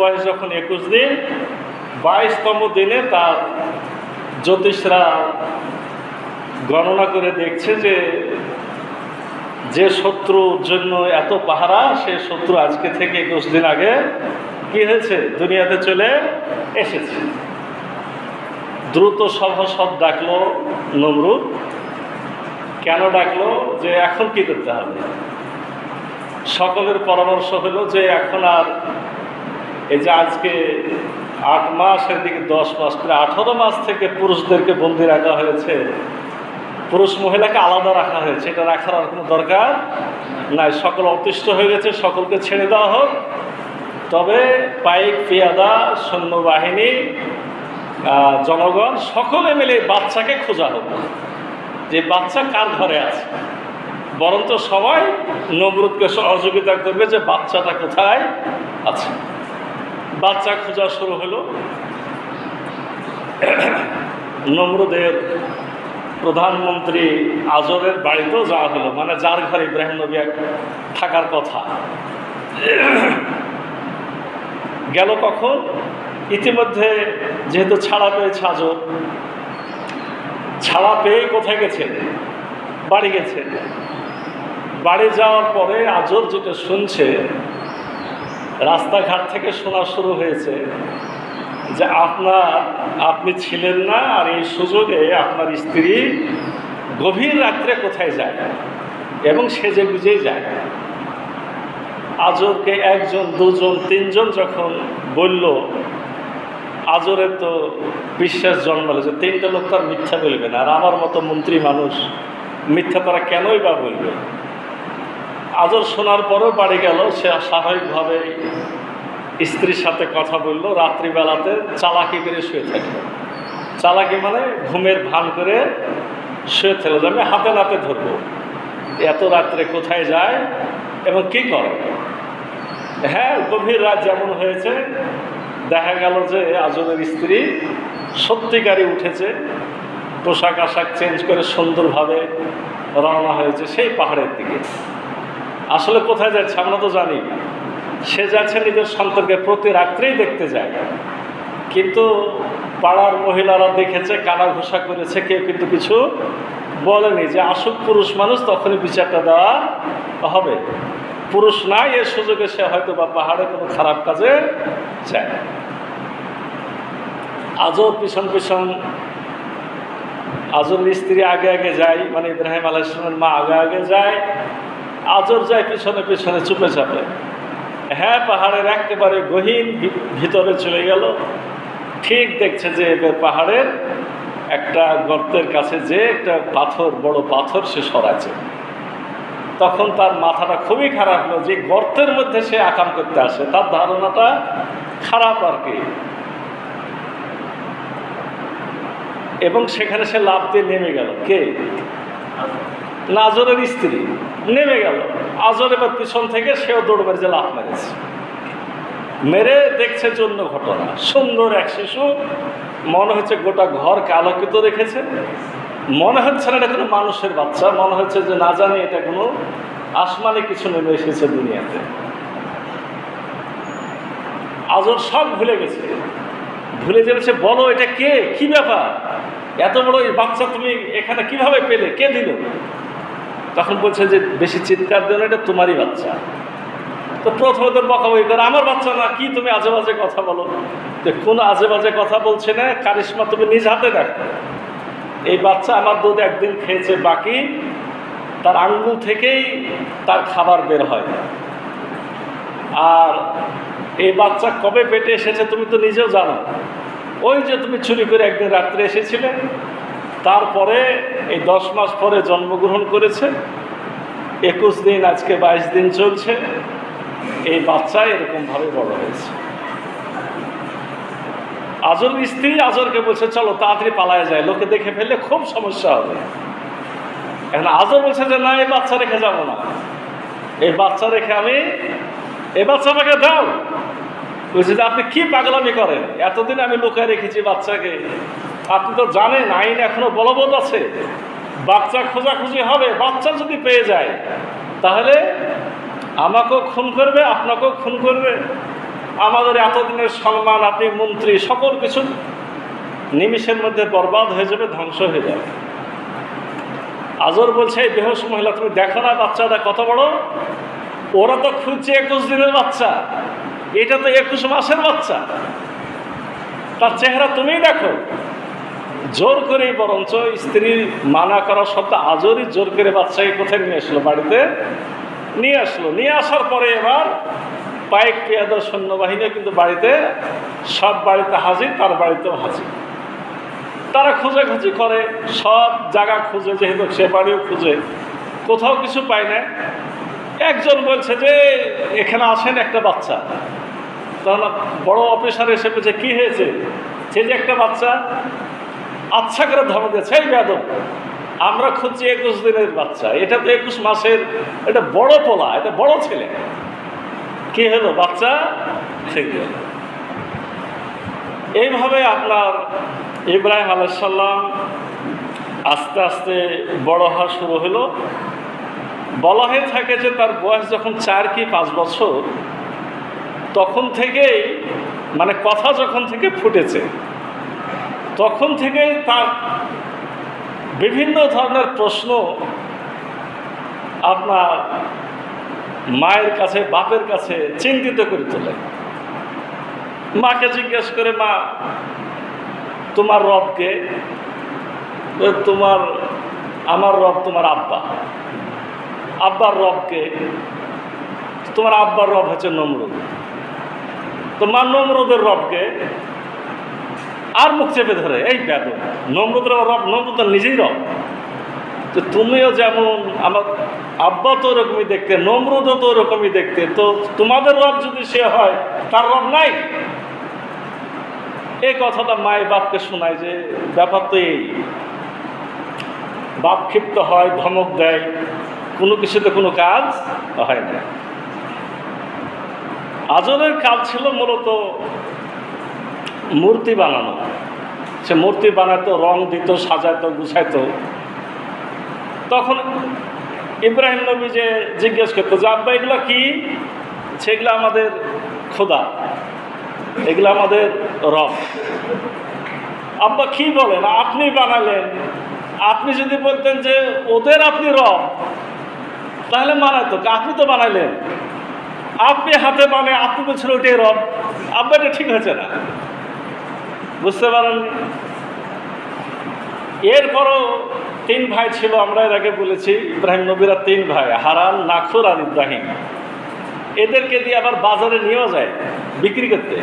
বয়স যখন একুশ দিন, বাইশতম দিনে তার জ্যোতিষরা গণনা করে দেখছে যে যে শত্রুর জন্য এত পাহারা, সে শত্রু আজকে থেকে একুশ দিন আগে কি হয়েছে? দুনিয়াতে চলে এসেছে। দ্রুত সভাসদ ডাকলো নমরুদ। কেন ডাকলো? যে এখন কি করতে হবে? সকলের পরামর্শ হলো যে এখন আর এই যে আজকে আট মাসের দিকে দশ মাস, প্রায় আঠারো মাস থেকে পুরুষদেরকে বন্দি রাখা হয়েছে। পুরুষ মহিলাকে আলাদা রাখা হয়েছে। এটা রাখার আর কোনো দরকার নাই। সকল অতিষ্ঠ হয়ে গেছে, সকলকে ছেড়ে দেওয়া হোক। তবে পাইক, পিয়াদা, সৈন্যবাহিনী জনগণ, সকলে মিলে বাচ্চাকে খোঁজা হোক। যে বাচ্চা কার ঘরে আছে? বরঞ্চ সবাই নমরুদকে সহযোগিতা করবে যে বাচ্চাটা কোথায় আছে। বাচ্চা খোঁজা শুরু হলো। নমরুদের প্রধানমন্ত্রী আজরের বাড়িতেও যাওয়া হলো মানে যার ঘরে ইব্রাহিম নবী থাকার কথা। গেল কখন? ইতিমধ্যে যেহেতু ছাড়া পেয়েছে আজর, ছাড়া পেয়ে কোথায় গেছে? বাড়ি গেছে। বাড়ি যাওয়ার পরে আজর যেটা শুনছে রাস্তাঘাট থেকে শোনা শুরু হয়েছে যে আপনার, আপনি ছিলেন না আর এই সুযোগে আপনার স্ত্রী গভীর রাত্রে কোথায় যায় এবং সেজে গুজেই যায়। আজরকে একজন, দুজন, তিনজন যখন বলল আজরের তো বিশ্বাস জন্মালো যে তিনটা লোক তার মিথ্যা বলবে না। আর আমার মতো মন্ত্রী মানুষ মিথ্যা তারা কেনই বা বলবে? আজর শোনার পরেও বাড়ি গেল। সে স্বাভাবিকভাবে স্ত্রীর সাথে কথা বলল। রাত্রিবেলাতে চালাকি করে শুয়ে থাকল। চালাকি মানে ঘুমের ভান করে শুয়ে থাকল আমি হাতে নাতে ধরবো। এত রাত্রে কোথায় যায় এবং কি করে? হ্যাঁ গভীর রাত যেমন হয়েছে, দেখা গেল যে আজরের স্ত্রী সত্যিকারই উঠেছে, পোশাক আশাক চেঞ্জ করে সুন্দরভাবে রওনা হয়েছে সেই পাহাড়ের দিকে। আসলে কোথায় যাচ্ছে আমরা তো জানি। সে যাচ্ছে নিজের সন্তানকে প্রতি রাত্রেই দেখতে যায়। কিন্তু পাড়ার মহিলারা দেখেছে কানা ঘোষা করেছে, কেউ কিন্তু কিছু বলেনি যে আসুক পুরুষ মানুষ তখনই বিচারটা দেওয়া হবে। পুরুষ নাই এর সুযোগে সে হয়তো বা পাহাড়ে কোনো খারাপ কাজে যায়। আজও পিছন পিছন আজর স্ত্রী আগে আগে যায় মানে ইব্রাহিম আলাইসলামের মা আগে আগে যায়। আজর যায় পিছনে পিছনে চুপে চাপে হ্যাঁ পাহাড়ের একেবারে গহীন ভিতরে চলে গেল। ঠিক দেখছে যে এবার পাহাড়ের একটা গর্তের কাছে যে একটা পাথর, বড় পাথর সে সরাচ্ছে। তখন তার মাথাটা খুবই খারাপ হলো যে গর্তের মধ্যে সে আকাম করতে আসে। তার ধারণাটা খারাপ আর কি। এবং সেখানে সে লাভ দিয়ে নেমে গেল। কে? না আজরের স্ত্রী। নেমে গেল। আজর এবার পিছন থেকে সেও দৌড় মেরে যে লাভ মেরেছে। মেরে দেখছে জন্য ঘটনা। সুন্দর এক শিশু, মনে হচ্ছে গোটা ঘরকে আলোকিত রেখেছে। মনে হচ্ছে না এটা কোনো মানুষের বাচ্চা, মনে হচ্ছে যে না জানি এটা কোনো আসমানে কিছু নেমে এসেছে দুনিয়াতে। আজর সব ভুলে গেছে। ভুলে যাচ্ছে বলো, এটা কে? কি ব্যাপার? এত বড় বাচ্চা তুমি এখানে কীভাবে পেলে? কে দিল? তখন বলছে যে বেশি চিৎকার দিও না, এটা তোমারই বাচ্চা। তো প্রথমে তো বকাবকি করে, আমার বাচ্চা না, কি তুমি আজে বাজে কথা বলো? যে কোন আজে বাজে কথা বলছে না, কারিশমা তুমি নিজ হাতে দেখো। এই বাচ্চা আমার দুধ একদিন খেয়েছে, বাকি তার আঙ্গুল থেকেই তার খাবার বের হয়। আর এই বাচ্চা কবে পেটে এসেছে তুমি তো নিজেও জানো। ওই যে তুমি চুরি করে একদিন রাত্রে এসেছিলে, তারপরে এই দশ মাস পরে জন্মগ্রহণ করেছে। একুশ দিন আজকে বাইশ দিন চলছে। এই বাচ্চা এরকমভাবে বড় হয়েছে। আজর স্ত্রী আজরকে বলছে, চলো, তাড়াতাড়ি পালায় যায়। লোকে দেখে ফেললে খুব সমস্যা হবে। এখন আজর বলছে যে, না, এই বাচ্চা রেখে যাব না। এই বাচ্চা রেখে আমি, এই বাচ্চা আমাকে দাও। বলছে যে, আপনি কি পাগলামি করেন? এতদিন আমি লুকায় রেখেছি বাচ্চাকে। আপনি তো জানেন, আইন এখনও বলবৎ আছে। বাচ্চা খোঁজাখুঁজি হবে, বাচ্চা যদি পেয়ে যায়, তাহলে আমাকেও খুন করবে, আপনাকেও খুন করবে। আমাদের এতদিনের সম্মান, আপনি মন্ত্রী, সকল কিছু নিমিষের মধ্যে বরবাদ হয়ে যাবে, ধ্বংস হয়ে যাবে। আজর বলছে, এই বেহস মহিলা, তুমি দেখো না বাচ্চাটা কত বড়? ওরা তো খুঁজছে একুশ দিনের বাচ্চা। এটা তো একুশ মাসের বাচ্চা। তার চেহারা তুমিই দেখো। জোর করে বরঞ্চ স্ত্রী মানা করা সত্ত্বেও আজরই জোর করে বাচ্চাকে কোথায় নিয়ে আসলো? বাড়িতে নিয়ে আসলো। নিয়ে আসার পরে এবার পাইক পেয়াদার সৈন্যবাহিনী কিন্তু বাড়িতে সব বাড়িতে হাজির, তার বাড়িতেও হাজির। তারা খোঁজাখুঁজি করে, সব জায়গা খুঁজে, যেহেতু সে বাড়িও খুঁজে, কোথাও কিছু পায় না একজন বলছে যে, এখানে আসেন একটা বাচ্চা। তাহলে বড় অফিসার এসে বলছে, কী হয়েছে? সে যে একটা বাচ্চা আচ্ছা করে ধর্ম দিয়েছে। এই বেদম আমরা খুঁজছি একুশ দিনের বাচ্চা। এটা তো একুশ মাসের এটা বড় পোলা, এটা বড় ছেলে। কি হলো বাচ্চা? এইভাবে আপনার ইব্রাহিম আলাইসাল্লাম আস্তে আস্তে বড় হওয়া শুরু হলো। বলা হয়ে থাকে যে তার বয়স যখন চার কি পাঁচ বছর, তখন থেকেই মানে কথা যখন থেকে ফুটেছে। তখন থেকেই তার বিভিন্ন ধরনের প্রশ্ন আপনার মায়ের কাছে, বাপের কাছে চিন্তিত করে তোলে। মাকে জিজ্ঞেস করে, মা, তোমার রবকে তোমার, আমার রব তোমার আব্বা। আব্বার রবকে, তোমার আব্বার রব হচ্ছে নমরুদ। তোমার নমরুদের রবকে আর মুখ চেপে ধরে, এই বেদ নমরুদের রব নমরুদ তো নিজেই রব। তো তুমিও যেমন আমার আব্বা তো ওরকমই দেখতে নমরুদও তো ওরকমই দেখতে, তো তোমাদের রব যদি সে হয়, তার রব নাই? এই কথাটা মায়ের বাপকে শোনায় যে ব্যাপার তো এই, বাপ ক্ষিপ্ত হয়, ধমক দেয়, কোনো কিছুতে কোনো কাজ হয় না। আজরের কাজ ছিল মূলত মূর্তি বানানো। সে মূর্তি বানাতো, রং দিত, সাজাতো, গুছাইতো। তখন ইব্রাহিম নবী যে জিজ্ঞেস করতো যে, আব্বা, এগুলো কি? সেগুলো আমাদের খোদা। এগুলো আমাদের রব। আব্বা, কি বলেন? আপনি বানালেন। আপনি যদি বলতেন যে, ওদের আপনি রব, তাহলে মানাতো আপনি তো বানাইলেন। আপনি হাতে বানায়, আপনি বলছেন ওটাই রব। আব্বা, এটা ঠিক হয়েছে না? বুঝতে পারেননি? এরপরও তিন ভাই ছিল, আমরা এর আগে বলেছি, ইব্রাহিম নবীরা তিন ভাই, হারান, নাখুর আর ইব্রাহিম। এদেরকে দিয়ে আবার বাজারে নিয়েও যায়, বিক্রি করতে।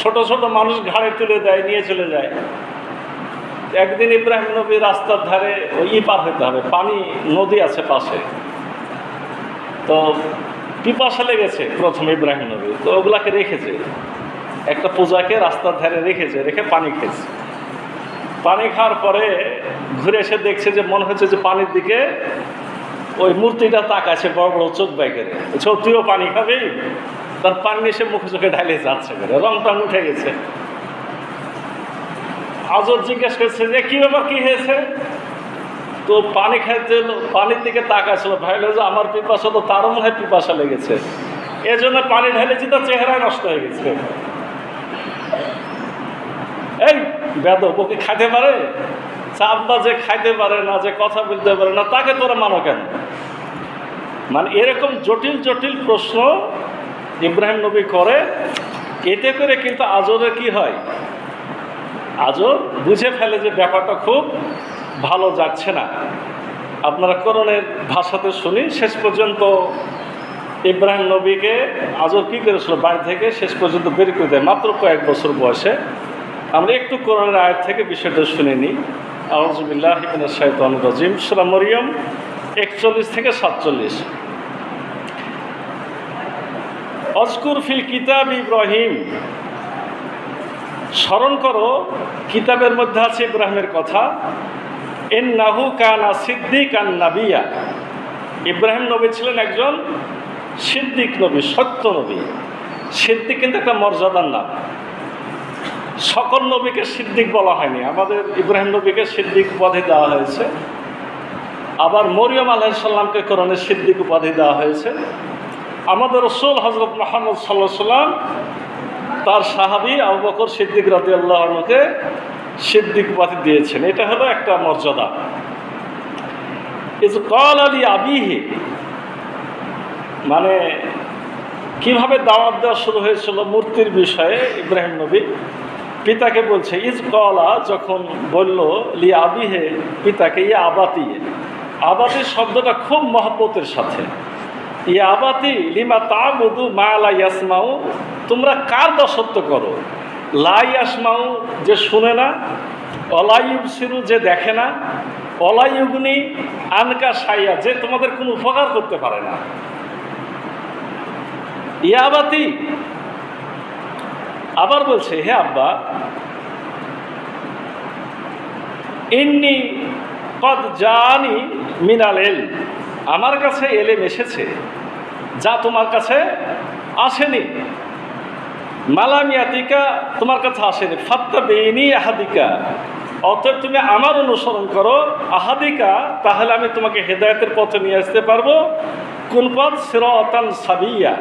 ছোট ছোট মানুষ ঘাড়ে তুলে দেয়, নিয়ে চলে যায়। একদিন ইব্রাহিম নবী রাস্তার ধারে, ওই পার হতে হবে, পানি নদী আছে পাশে। তো পিপাসা লেগেছে প্রথম ইব্রাহিম নবী, তো ওগুলাকে রেখেছে। একটা পূজাকে রাস্তার ধারে রেখেছে, রেখে পানি খেয়েছে। পানি খাওয়ার পরে ঘুরে এসে দেখছে যে মনে হচ্ছে যে পানির দিকে ওই মূর্তিটা তাকাছে বড় বড় চোখ বাইকের তুইও পানি খাবি? তার পানি এসে মুখে চোখে ঢালে যাচ্ছে করে রং টং উঠে গেছে। আজর জিজ্ঞেস করছে যে কী ব্যাপার, কী হয়েছে? তো পানি খাইতে পানির দিকে তাকাছিল ভাইলো যে আমার পিপাসা তো তারও মনে হয় পিপাসা লেগেছে। এই জন্য পানি ঢালেছি তার চেহারায় নষ্ট হয়ে গেছে। এই বেদ ওকে খাইতে পারে? চাপবা যে খাইতে পারে না, যে কথা বলতে পারে না, তাকে তোরা মানো কেন? মানে এরকম জটিল জটিল প্রশ্ন ইব্রাহিম নবী করে, এতে করে কিন্তু আজরে কি হয়? আজও বুঝে ফেলে যে ব্যাপারটা খুব ভালো যাচ্ছে না। আপনারা করণের ভাষাতে শুনি, শেষ পর্যন্ত ইব্রাহিম নবীকে আজও কী করেছিল? বাড়ি থেকে শেষ পর্যন্ত বের করে দেয়, মাত্র কয়েক বছর বয়সে। আমরা একটু কোরআনের আয়ের থেকে বিষয়টা শুনে নিই। আউজবিল্লাহ ইবিন শাহিদ রাজিম। একচল্লিশ থেকে সাতচল্লিশ। অজকুর ফিল কিতাব ইব্রাহিম। স্মরণ করো, কিতাবের মধ্যে আছে ইব্রাহিমের কথা। এন নাহু কানা সিদ্দিক আন নাবিয়া। ইব্রাহিম নবী ছিলেন একজন সিদ্দিক নবী, সত্য নবী। সিদ্দিক কিন্তু একটা মর্যাদার নাম। সকল নবীকে সিদ্দিক বলা হয়নি। আমাদের ইব্রাহিম নবীকে সিদ্দিক উপাধি দেওয়া হয়েছে। আবার মরিয়ম আলাইসাল্লামকে করণে সিদ্দিক উপাধি দেওয়া হয়েছে। আমাদের রসুল হজরত মোহাম্মদ সাল্লাহ সাল্লাম, তার সাহাবি আবু বকর সিদ্দিক রাজি আল্লাহকে সিদ্দিক উপাধি দিয়েছেন। এটা হলো একটা মর্যাদা। ইজ কল আলী আবিহি মানে কীভাবে দাওয়াত দেওয়া শুরু হয়েছিল মূর্তির বিষয়ে ইব্রাহিম নবী পিতাকে বলছে, ইজ কলা যখন বলল, লি আবিহে পিতাকে ইয়ে আবাতি আবাতি শব্দটা খুব মহব্বতের সাথে। ইয়ে আবাতি, লিমা তা বধু মা লা ইয়াসমাউ তোমরা কার দাসত্ব করো? লা ইয়াসমাউ যে শুনে না অলাইব সিরু যে দেখে না অলাইগুনি আনকা সাইয়া যে তোমাদের কোনো উপকার করতে পারে না ইয়াবাতি আবার বলছে, হে আব্বা, ইন্নি পদ জানি মিনাল এল, আমার কাছে এলেম এসেছে, যা তোমার কাছে আসেনি। মালামিয়াতিকা, তোমার কাছে আসেনি। ফাত্তা বেইনি আহাদিকা, অতএব তুমি আমার অনুসরণ করো। আহাদিকা, তাহলে আমি তোমাকে হেদায়তের পথে নিয়ে আসতে পারব। কোন পথ সিরতান সাবিয়া,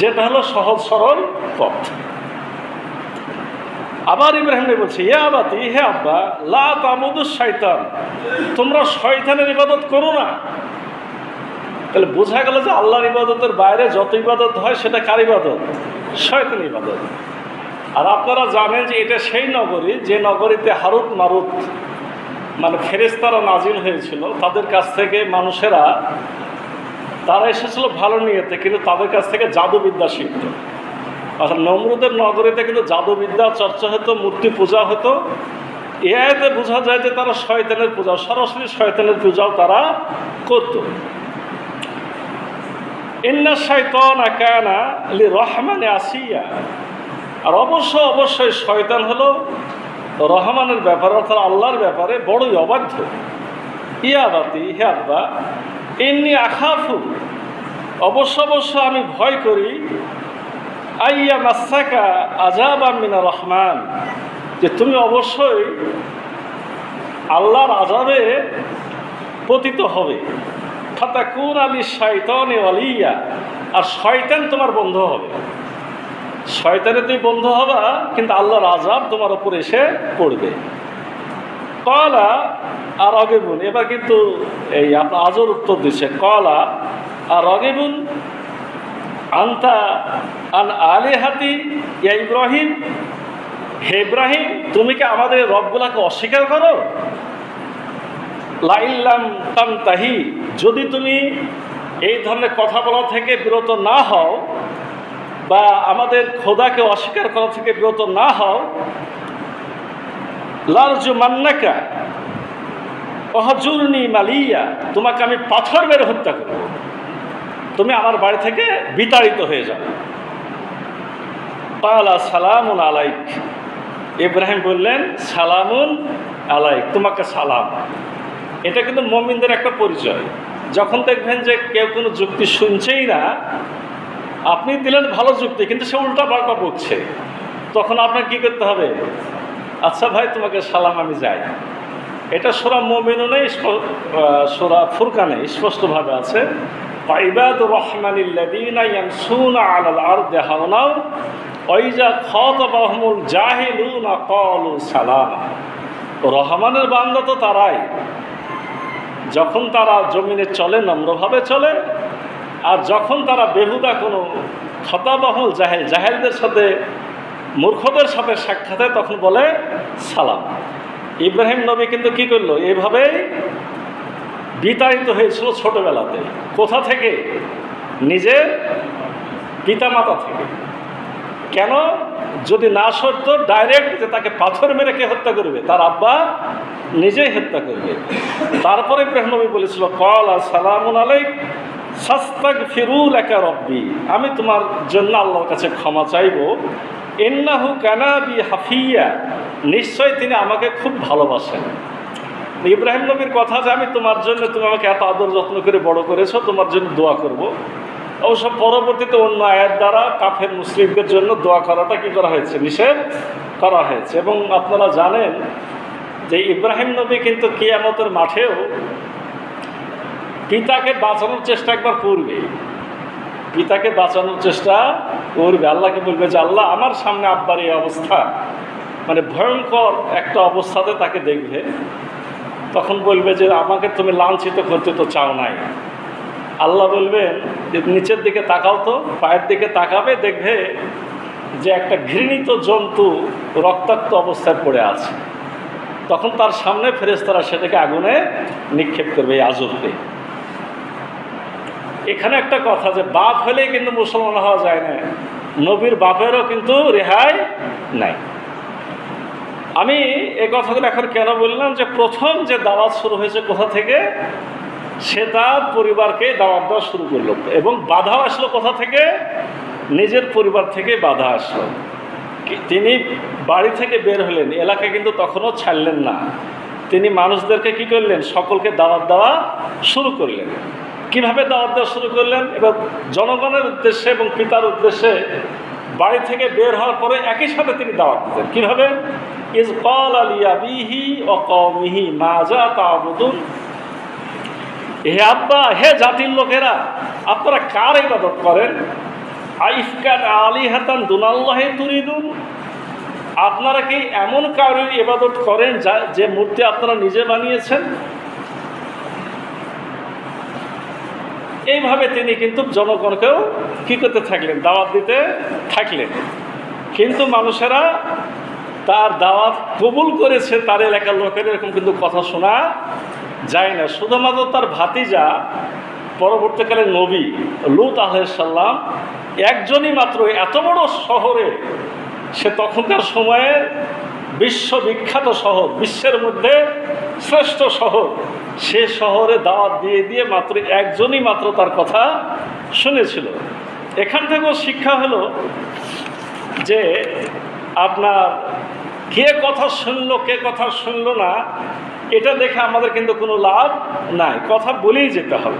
যেটা হলো সহজ সরল পথ। আবার ইব্রাহিম বলছে, ইয়া আবাতি, হে আব্বা, লা তাবুদুস শয়তান তোমরা শয়তানের ইবাদত করো না। তাহলে বোঝা গেল যে আল্লাহর ইবাদতের বাইরে যত ইবাদত হয়, সেটা কার ইবাদত? শয়তান ইবাদত। আর আপনারা জানেন যে এটা সেই নগরী, যে নগরীতে হারুত মারুত মানে ফেরেস্তারা নাজিল হয়েছিল, তাদের কাছ থেকে মানুষেরা, তারা এসেছিল ভালো নিয়েতে, কিন্তু তাদের কাছ থেকে জাদুবিদ্যা শিখত। অর্থাৎ নমরুদের নগরীতে কিন্তু জাদুবিদ্যা, চর্চা হতো, মূর্তি পূজা হতো। এ আয়তে বোঝা যায় যে তারা শয়তানের পূজা, সরাসরি শয়তানের পূজাও তারা করত। ইন্না শয়তন আকানা লি রহমানে আসিয়া। আর অবশ্য, অবশ্যই শয়তান হলো রহমানের ব্যাপারে, অর্থাৎ আল্লাহর ব্যাপারে বড়ই অবাধ্য। ইয়াবাতি হে আব্বা এমনি আখাফু। অবশ্য অবশ্য আমি ভয় করি আইয়া মাসাকা আজাব মিনা রহমান। যে তুমি অবশ্যই আল্লাহর আজাবে পতিত হবে। ফাতাকুন আলী শয়তন অলিয়া আর শয়তান তোমার বন্ধ হবে। শয়তানে তুমি বন্ধ হবা, কিন্তু আল্লাহর আজাব তোমার ওপর এসে পড়বে। কলা আর অগেবুন এবার কিন্তু এই আপনার আজর উত্তর দিচ্ছে কলা আর অগেবুন আন্তা আন আলে হাতি ইয়া ইব্রাহিম। হে ইব্রাহিম, তুমি কি আমাদের রবগুলাকে অস্বীকার করো? লাইল্লাম তাম তাহি, যদি তুমি এই ধরনের কথা বলা থেকে বিরত না হও বা আমাদের খোদাকে অস্বীকার করা থেকে বিরত না হও লারজু মান্নাকা অহজুরনি মালিয়া, তোমাকে আমি পাথর মেরে হত্যা করব। তুমি আমার বাড়ি থেকে বিতাড়িত হয়ে যাও। পালা সালামুন আলাইক। ইব্রাহিম বললেন, সালামুন আলাইক, তোমাকে সালাম। এটা কিন্তু মমিনদের একটা পরিচয়। যখন দেখবেন যে কেউ কোনো যুক্তি শুনছেই না, আপনি দিলেন ভালো যুক্তি, কিন্তু সে উল্টা পাল্টা বকছে। তখন আপনার কি করতে হবে? আচ্ছা ভাই, তোমাকে সালাম, আমি যাই। এটা সোরা মমিনও নেই সোরা ফুরকানে স্পষ্টভাবে আছে। ইবাদ রহমানিল্লাদিনা ইয়ানসুনা আলাল আরদি হাওনাও ওইজা খাতাবাহুমুল জাহিলুনা ক্বালু সালাম। রহমানের বান্দা তো তারাই। যখন তারা জমিনে চলে, নম্রভাবে চলে, আর যখন তারা বেহুদা কোনো খতাবাহুল জাহেল, জাহেলদের সাথে, মূর্খদের সাথে সাক্ষাতে, তখন বলে সালাম। ইব্রাহিম নবী কিন্তু কি করল? এইভাবেই বিতাড়িত হয়েছিল ছোটবেলাতে। কোথা থেকে? নিজের পিতামাতা থেকে। কেন? যদি না সরত ডাইরেক্ট যে তাকে পাথর মেরে কে হত্যা করবে? তার আব্বা নিজেই হত্যা করবে। তারপরে ইব্রাহিম নবী বলেছিল, কল আর সালামুন আলাইক সাস্তাক ফিরুল একা রব্বি। আমি তোমার জন্য আল্লাহর কাছে ক্ষমা চাইব। এন্নাহু কানাবি হাফিয়া। নিশ্চয় তিনি আমাকে খুব ভালোবাসেন। ইব্রাহিম নবীর কথা যে আমি তোমার জন্য তুমি আমাকে এত আদর যত্ন করে বড় করেছ, তোমার জন্য দোয়া করব। অবশ্য পরবর্তীতে অন্য আয়ের দ্বারা কাফের মুসলিমদের জন্য দোয়া করাটা কি করা হয়েছে? নিষেধ করা হয়েছে। এবং আপনারা জানেন যে ইব্রাহিম নবী কিন্তু কিয়ামতের মাঠেও পিতাকে বাঁচানোর চেষ্টা একবার করবে। পিতাকে বাঁচানোর চেষ্টা করবে। আল্লাহকে বলবে যে, আল্লাহ, আমার সামনে আব্বার এই অবস্থা। মানে ভয়ঙ্কর একটা অবস্থাতে তাকে দেখবে। তখন বলবে যে আমাকে তুমি লাঞ্ছিত করতে তো চাও নাই। আল্লাহ বলবেন যে নিচের দিকে তাকাও তো, পায়ের দিকে তাকাবে, দেখবে যে একটা ঘৃণিত জন্তু রক্তাক্ত অবস্থায় পড়ে আছে। তখন তার সামনে ফেরেস্তারা সেটাকে আগুনে নিক্ষেপ করবে, এই আজবকে এখানে একটা কথা যে বাপ হলেই কিন্তু মুসলমান হওয়া যায় না, নবীর বাপেরও কিন্তু রেহাই নাই। আমি এই কথাগুলো এখন কেন বললাম যে প্রথম যে দাওয়াত শুরু হয়েছে কোথা থেকে? সে তার পরিবারকে দাওয়াত দেওয়া শুরু করল এবং বাধা আসলো কোথা থেকে? নিজের পরিবার থেকে বাধা আসলো। তিনি বাড়ি থেকে বের হলেন, এলাকা কিন্তু তখনও ছাড়লেন না। তিনি মানুষদেরকে কি করলেন? সকলকে দাওয়াত দেওয়া শুরু করলেন। কীভাবে দাওয়াত দেওয়া শুরু করলেন? এবং জনগণের উদ্দেশ্যে এবং পিতার উদ্দেশ্যে বাড়ি থেকে বের হওয়ার পরে একই সাথে তিনি দাওয়াত দিতেন। কীভাবে? ইজ কল আলিয়া বিহি ও কমিহি মাজা তাবুদুন। হে আব্বা, হে জাতির লোকেরা, আপনারা কার ইবাদত করেন? আইফকান আলী হাতান দুনাল্লাহে তুরিদুন। আপনারা কি এমন কারোর ইবাদত করেন যা, যে মূর্তি আপনারা নিজে বানিয়েছেন? এইভাবে তিনি কিন্তু জনগণকেও কী করতে থাকলেন, দাওয়াত দিতে থাকলেন। কিন্তু মানুষেরা তার দাওয়াত কবুল করেছে, তার এলাকার লোকের এরকম কিন্তু কথা শোনা যায় না। শুধুমাত্র তার ভাতিজা, পরবর্তীকালে নবী লুত আলাইসাল্লাম একজনই মাত্র এত বড় শহরে, সে তখনকার সময়ে বিশ্ববিখ্যাত শহর, বিশ্বের মধ্যে শ্রেষ্ঠ শহর, সে শহরে দাওয়াত দিয়ে দিয়ে মাত্র একজনই মাত্র তার কথা শুনেছিল। এখান থেকেও শিক্ষা হলো যে, আপনার কে কথা শুনলো, কে কথা শুনলো না, এটা দেখে আমাদের কিন্তু কোনো লাভ নাই। কথা বলেই যেতে হবে।